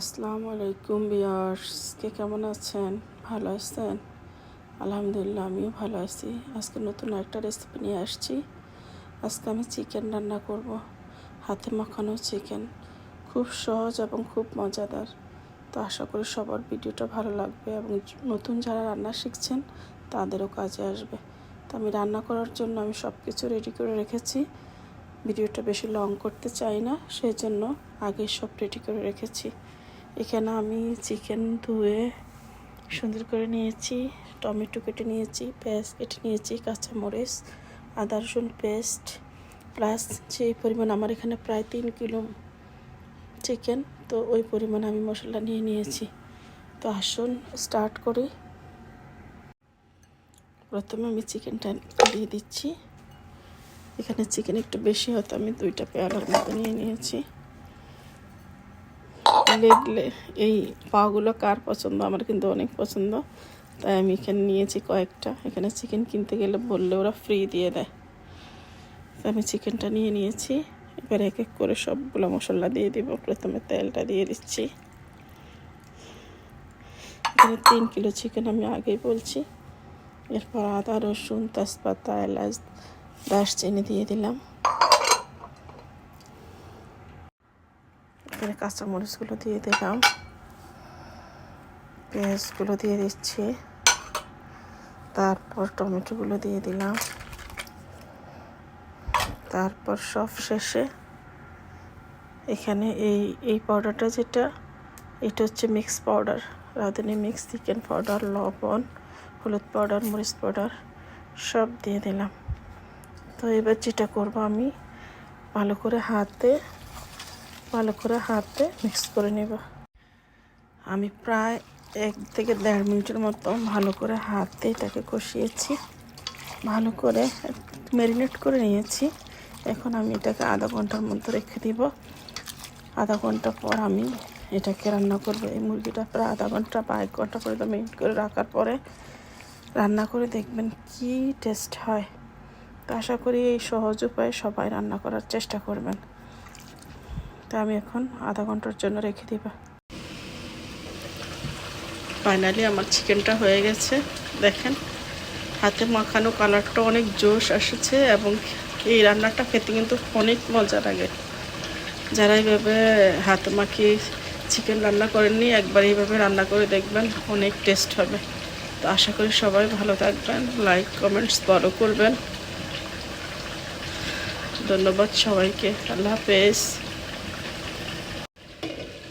আসসালামু আলাইকুম বিয়ার্স কে কেমন আছেন? ভালো আছেন? আলহামদুলিল্লাহ, আমিও ভালো আছি। আজকে নতুন একটা রেসিপি নিয়ে আসছি। আজকে আমি চিকেন রান্না করব। হাতে মাখানো চিকেন খুব সহজ এবং খুব মজাদার। তো আশা করি সবার ভিডিওটা ভালো লাগবে এবং নতুন যারা রান্না শিখছেন, তাদেরও কাজে আসবে। তো আমি রান্না করার জন্য আমি সব কিছু রেডি করে রেখেছি। ভিডিওটা বেশি লং করতে চাই না সেই জন্য আগে সব রেডি করে রেখেছি। এখানে আমি চিকেন ধুয়ে সুন্দর করে নিয়েছি, টমেটো কেটে নিয়েছি, পেঁয়াজ কেটে নিয়েছি, কাঁচামরিচ, আদা, রসুন পেস্ট প্লাস যে পরিমাণ আমার এখানে প্রায় তিন কিলো চিকেন তো ওই পরিমাণ আমি মশলা নিয়ে নিয়েছি। তো আসুন স্টার্ট করি। প্রথমে আমি চিকেনটা দিয়ে দিচ্ছি। এখানে চিকেন একটু বেশি হতো আমি দুইটা পেয়ালার মতো নিয়ে নিয়েছি। লেগলে এই পাগুলো কার পছন্দ? আমার কিন্তু অনেক পছন্দ। তাই আমি এখানে নিয়েছি কয়েকটা। এখানে চিকেন কিনতে গেলে বললে ওরা ফ্রি দিয়ে দেয়। তো আমি চিকেনটা নিয়ে নিয়েছি। এবার এক এক করে সবগুলো মশলা দিয়ে দিব। প্রথমে তেলটা দিয়ে দিচ্ছি। এখানে তিন কিলো চিকেন আমি আগেই বলছি। এরপর আদা, রসুন, তেজপাতা, এলাচ, দারচিনি দিয়ে দিলাম। এখানে কাঁচামরিচগুলো দিয়ে দিলাম। পেঁয়াজগুলো দিয়ে দিচ্ছি। তারপর টমেটোগুলো দিয়ে দিলাম। তারপর সব শেষে এখানে এই এই পাউডারটা যেটা, এটা হচ্ছে mix powder Radhuni mix chicken powder লবণ, হলুদ পাউডার মরিচ পাউডার সব দিয়ে দিলাম। তো এবার যেটা করব আমি, ভালো করে হাতে ভালো করে হাতে মিক্স করে নেব। আমি প্রায় এক থেকে দেড় মিনিটের মতো ভালো করে হাতে এটাকে কষিয়েছি। ভালো করে ম্যারিনেট করে নিয়েছি। এখন আমি এটাকে আধা ঘণ্টার মতো রেখে দিব। আধা ঘণ্টা পর আমি এটাকে রান্না করব। এই মুরগিটা প্রায় আধা ঘণ্টা বা এক ঘণ্টা করে মেরিনেট করে রাখার পরে রান্না করে দেখবেন কি টেস্ট হয়। আশা করি এই সহজ উপায়ে সবাই রান্না করার চেষ্টা করবেন। তো আমি এখন আধা ঘণ্টার জন্য রেখে দিব। ফাইনালি আমার চিকেনটা হয়ে গেছে। দেখেন, হাতে মাখানো কালারটা অনেক জোশ এসেছে এবং এই রান্নাটা খেতে কিন্তু অনেক মজা লাগে। যারা এইভাবে হাতে মাখিয়ে চিকেন রান্না করেননি, একবার এইভাবে রান্না করে দেখবেন অনেক টেস্ট হবে। তো আশা করি সবাই ভালো থাকবেন, লাইক, কমেন্টস, ফলো করবেন। ধন্যবাদ সবাইকে, আল্লাহ হাফেজ। Thank you.